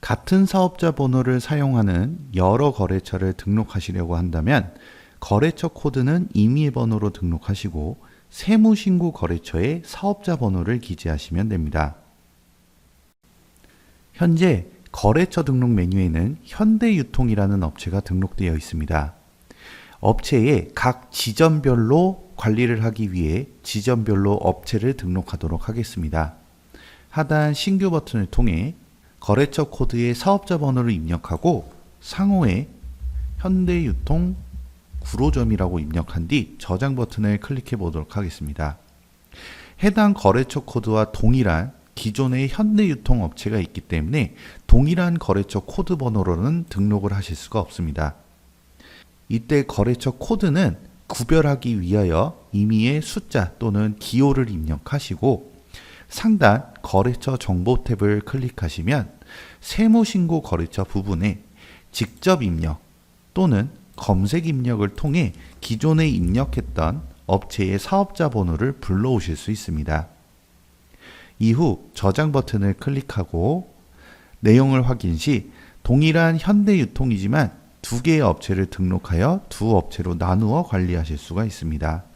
같은 사업자 번호를 사용하는 여러 거래처를 등록하시려고 한다면 거래처 코드는 임의 번호로 등록하시고 세무신고 거래처에 사업자 번호를 기재하시면 됩니다. 현재 거래처 등록 메뉴에는 현대유통이라는 업체가 등록되어 있습니다. 업체의 각 지점별로 관리를 하기 위해 지점별로 업체를 등록하도록 하겠습니다. 하단 신규 버튼을 통해 거래처 코드의 사업자 번호를 입력하고 상호에 현대유통 구로점이라고 입력한 뒤 저장 버튼을 클릭해 보도록 하겠습니다. 해당 거래처 코드와 동일한 기존의 현대유통 업체가 있기 때문에 동일한 거래처 코드 번호로는 등록을 하실 수가 없습니다. 이때 거래처 코드는 구별하기 위하여 임의의 숫자 또는 기호를 입력하시고 상단 거래처 정보 탭을 클릭하시면 세무신고 거래처 부분에 직접 입력 또는 검색 입력을 통해 기존에 입력했던 업체의 사업자 번호를 불러오실 수 있습니다. 이후 저장 버튼을 클릭하고 내용을 확인 시 동일한 현대유통이지만 두 개의 업체를 등록하여 두 업체로 나누어 관리하실 수가 있습니다.